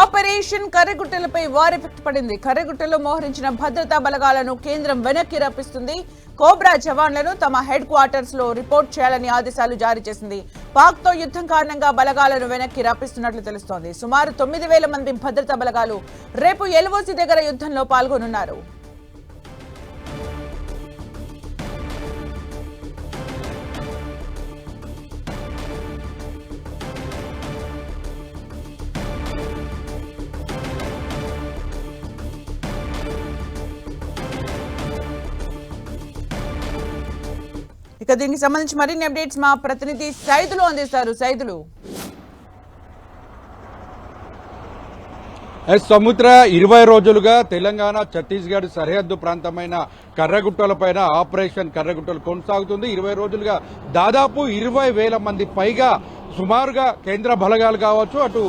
Operation కర్రెగుట్టలపై వారి పడింది. కర్రెగుట్టలో మోహరించిన భద్రతా బలగాలను కేంద్రం వెనక్కి రప్పిస్తుంది. కోబ్రా జవాన్లను తమ హెడ్ క్వార్టర్స్లో రిపోర్ట్ చేయాలని ఆదేశాలు జారీ చేసింది. పాక్తో యుద్ధం కారణంగా బలగాలను వెనక్కి రప్పిస్తున్నట్లు తెలుస్తోంది. సుమారు తొమ్మిది వేల మంది భద్రతా బలగాలు రేపు ఎల్ఓసి దగ్గర యుద్ధంలో పాల్గొనున్నారు. ఇక దీనికి సంబంధించి మరిన్ని అప్డేట్స్ మా ప్రతినిధి సైదులు అందిస్తారు. సైదులు. సముద్ర ఇరవై రోజులుగా తెలంగాణ ఛత్తీస్గఢ్ సరిహద్దు ప్రాంతమైన కర్రగుట్టలపైన ఆపరేషన్ కర్రగుట్టలు కొనసాగుతుంది. ఇరవై రోజులుగా దాదాపు ఇరవై వేల మంది పైగా సుమారుగా కేంద్ర బలగాలు కావచ్చు అటు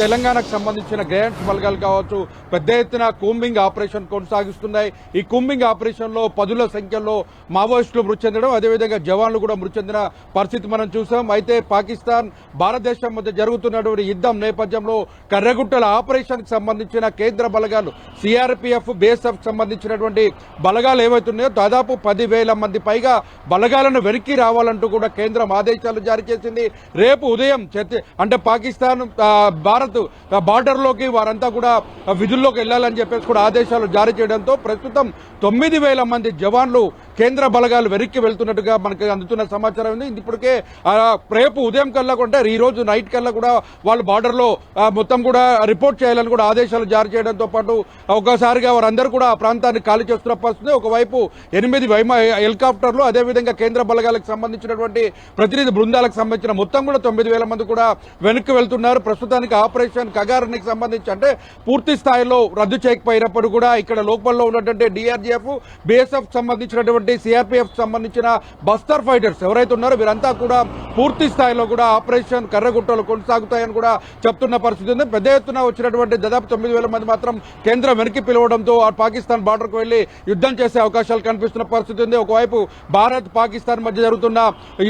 తెలంగాణకు సంబంధించిన గ్రాంట్స్ బలగాలు కావచ్చు పెద్ద ఎత్తున కూంబింగ్ ఆపరేషన్ కొనసాగిస్తున్నాయి. ఈ కూంబింగ్ ఆపరేషన్లో పదుల సంఖ్యలో మావోయిస్టులు మృతి చెందడం అదేవిధంగా జవాన్లు కూడా మృతి చెందిన పరిస్థితి మనం చూసాం. అయితే పాకిస్తాన్ భారతదేశం మధ్య జరుగుతున్నటువంటి యుద్ధం నేపథ్యంలో కర్రగుట్టల ఆపరేషన్కి సంబంధించిన కేంద్ర బలగాలు సిఆర్పిఎఫ్ బిఎస్ఎఫ్ సంబంధించినటువంటి బలగాలు ఏవైతున్నాయో దాదాపు పదివేల మంది పైగా బలగాలను వెనక్కి రావాలంటూ కూడా కేంద్రం ఆదేశాలు జారీ చేసింది. రేపు ఉదయం ఛత్తీ- అంటే పాకిస్తాన్ భారత్ బార్డర్లోకి వారంతా కూడా విధుల్లోకి వెళ్ళాలని చెప్పేసి కూడా ఆదేశాలు జారీ చేయడంతో ప్రస్తుతం తొమ్మిది వేల మంది జవాన్లు కేంద్ర బలగాలు వెనక్కి వెళ్తున్నట్టుగా మనకి అందుతున్న సమాచారం ఉంది. ఇప్పటికే రేపు ఉదయం కల్లా కూడా ఈ రోజు నైట్ కల్లా కూడా వాళ్ళు బార్డర్లో మొత్తం కూడా రిపోర్ట్ చేయాలని కూడా ఆదేశాలు జారీ చేయడంతో పాటు ఒకసారిగా వారందరూ కూడా ఆ ప్రాంతాన్ని ఖాళీ చేస్తున్న పరిస్థితి. ఒకవైపు ఎనిమిది వైమ హెలికాప్టర్లు అదేవిధంగా కేంద్ర బలగాలకు సంబంధించినటువంటి ప్రతినిధి బృందాలకు సంబంధించిన మొత్తం కూడా తొమ్మిది తొమ్మిది వేల మంది కూడా వెనక్కి వెళ్తున్నారు. ప్రస్తుతానికి ఆపరేషన్ కగారానికి సంబంధించి అంటే పూర్తి స్థాయిలో రద్దు చేయకపోయినప్పుడు కూడా ఇక్కడ లోపల్లో ఉన్నటువంటి డిఆర్జీఎఫ్ బిఎస్ఎఫ్ సంబంధించినటువంటి సిఆర్పిఎఫ్ సంబంధించిన బస్తర్ ఫైటర్స్ ఎవరైతే ఉన్నారో వీరంతా కూడా పూర్తి స్థాయిలో కూడా ఆపరేషన్ కర్రగుట్టలు కొనసాగుతాయని కూడా చెప్తున్న పరిస్థితి ఉంది. పెద్ద ఎత్తున వచ్చినటువంటి దాదాపు తొమ్మిది వేల మంది మాత్రం కేంద్రం వెనక్కి పిలవడంతో ఆ పాకిస్తాన్ బార్డర్కు వెళ్ళి యుద్ధం చేసే అవకాశాలు కనిపిస్తున్న పరిస్థితి ఉంది. ఒకవైపు భారత్ పాకిస్తాన్ మధ్య జరుగుతున్న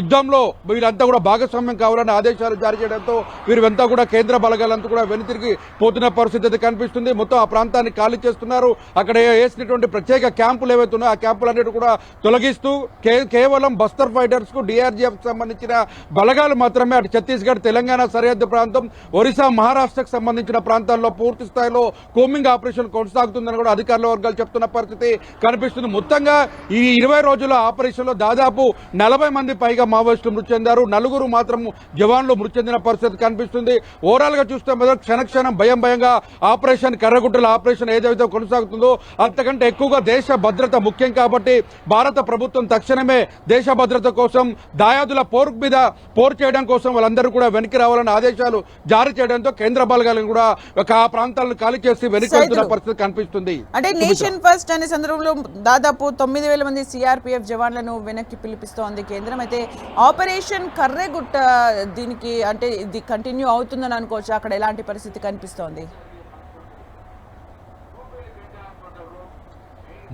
యుద్ధంలో వీరంతా కూడా భాగస్వామ్యం కావాలని ఆదేశాలు జారీ చేయడంతో వీరివంతా కూడా కేంద్ర బలగాలంతా కూడా వెనుతిరిగి పోతున్న పరిస్థితి కనిపిస్తుంది. మొత్తం ఆ ప్రాంతాన్ని ఖాళీ చేస్తున్నారు. అక్కడ వేసినటువంటి ప్రత్యేక క్యాంపులు ఏవైతే ఆ క్యాంపులన్నిటి కూడా తొలగిస్తూ కే- కేవలం బస్తర్ ఫైటర్స్కు డిఆర్జీఎఫ్ సంబంధించిన బలగాలు మాత్రమే అటు ఛత్తీస్గఢ్ తెలంగాణ సరిహద్దు ప్రాంతం ఒరిస్సా మహారాష్ట్రకు సంబంధించిన ప్రాంతాల్లో పూర్తి స్థాయిలో కోమింగ్ ఆపరేషన్ కొనసాగుతుందని కూడా అధికారుల వర్గాలు చెప్తున్న పరిస్థితి కనిపిస్తుంది. మొత్తంగా ఈ ఇరవై రోజుల ఆపరేషన్లో దాదాపు నలభై మంది పైగా మావోయిస్టులు మృతి చెందారు. నలుగురు మాత్రం జవాన్లు మృతి చెందిన పరిస్థితి కనిపిస్తుంది. ఓవరాల్గా చూస్తే మొదటి క్షణ క్షణం భయం భయంగా ఆపరేషన్ కర్రగుట్టల ఆపరేషన్ ఏదైతే కొనసాగుతుందో అంతకంటే ఎక్కువగా దేశ భద్రత ముఖ్యం కాబట్టి భారత ప్రభుత్వం తక్షణమే దేశ భద్రత కోసం దాయాదుల పోరు మీద పోరు చేయడం కోసం వాళ్ళందరూ కూడా వెనక్కి రావాలని ఆదేశాలు జారీ చేయడంతో కేంద్ర బలగాలను కూడా ఒక ఆ ప్రాంతాలను ఖాళీ చేసి వెనక్కి వెళ్తున్న. పరిస్థితి కనిపిస్తుంది. అంటే నేషన్ ఫస్ట్ అనే సందర్భంలో దాదాపు తొమ్మిది వేల మంది సిఆర్పిఎఫ్ జవాన్లను వెనక్కి పిలిపిస్తోంది కేంద్రం. అయితే ఆపరేషన్ కర్రెగుట్ట దీనికి అంటే ఇది కంటిన్యూ అవుతుందని అనుకోవచ్చు. అక్కడ ఎలాంటి పరిస్థితి కనిపిస్తోంది?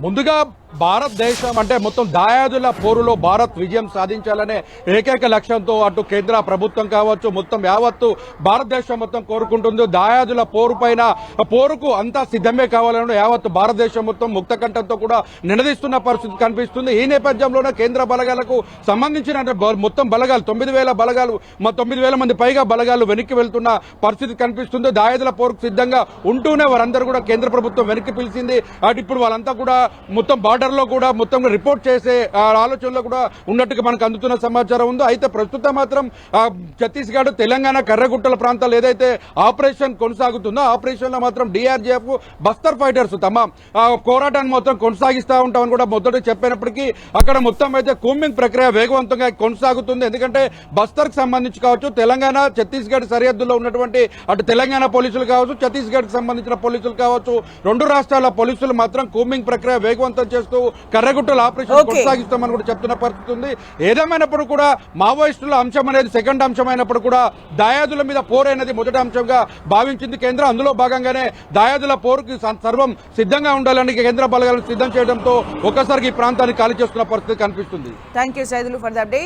ముందుగా భారతదేశం అంటే మొత్తం దాయాదుల పోరులో భారత్ విజయం సాధించాలనే ఏకైక లక్ష్యంతో అటు కేంద్ర ప్రభుత్వం కావచ్చు మొత్తం యావత్తు భారతదేశం మొత్తం కోరుకుంటుంది. దాయాదుల పోరు పైన పోరుకు అంతా సిద్ధమే కావాలని యావత్తు భారతదేశం మొత్తం ముక్త కంఠంతో కూడా నినదిస్తున్న పరిస్థితి కనిపిస్తుంది. ఈ నేపథ్యంలోనే కేంద్ర బలగాలకు సంబంధించిన బ- మొత్తం బలగాలు తొమ్మిది వేల బలగాలు మా తొమ్మిది వేల మంది పైగా బలగాలు వెనక్కి వెళ్తున్న పరిస్థితి కనిపిస్తుంది. దాయాదుల పోరుకు సిద్ధంగా ఉంటూనే వారందరూ కూడా కేంద్ర ప్రభుత్వం వెనక్కి పిలిచింది. అటు ఇప్పుడు వాళ్ళంతా కూడా మొత్తం బార్డర్లో కూడా మొత్తం రిపోర్ట్ చేసే ఆ, ఆలోచనలో కూడా ఉన్నట్టుగా మనకు అందుతున్న సమాచారం ఉందో. అయితే ప్రస్తుతం మాత్రం ఛత్తీస్గఢ్ తెలంగాణ కర్రగుట్టల ప్రాంతాలు ఏదైతే ఆపరేషన్ కొనసాగుతుందో ఆపరేషన్లో మాత్రం డిఆర్జీఎఫ్ బస్తర్ ఫైటర్స్ తమ పోరాటాన్ని మొత్తం కొనసాగిస్తా ఉంటామని కూడా మొదట చెప్పినప్పటికీ అక్కడ మొత్తం అయితే కూంబింగ్ ప్రక్రియ వేగవంతంగా కొనసాగుతుంది. ఎందుకంటే బస్తర్కి సంబంధించి కావచ్చు తెలంగాణ ఛత్తీస్గఢ్ సరిహద్దులో ఉన్నటువంటి అటు తెలంగాణ పోలీసులు కావచ్చు ఛత్తీస్గఢ్ సంబంధించిన పోలీసులు కావచ్చు రెండు రాష్ట్రాల పోలీసులు మాత్రం కూంబింగ్ ప్రక్రియ వేగవంతం చేస్తూ కర్రగుట్టల ఆపరేషన్. కొనసాగిస్తామని కూడా చెప్తున్న పరిస్థితి ఉంది. ఏదేమైనప్పుడు కూడా మావోయిస్టుల అంశం అనేది సెకండ్ అంశం అయినప్పుడు కూడా దాయాదుల మీద పోరు అనేది మొదటి అంశంగా భావించింది కేంద్రం. అందులో భాగంగానే దాయాదుల పోరుకి సర్వం సిద్ధంగా ఉండాలని కేంద్ర బలగాలను సిద్ధం చేయడంతో ఒక్కసారికి ఈ ప్రాంతాన్ని ఖాళీ చేస్తున్న పరిస్థితి కనిపిస్తుంది. Thank you Saidulu for the update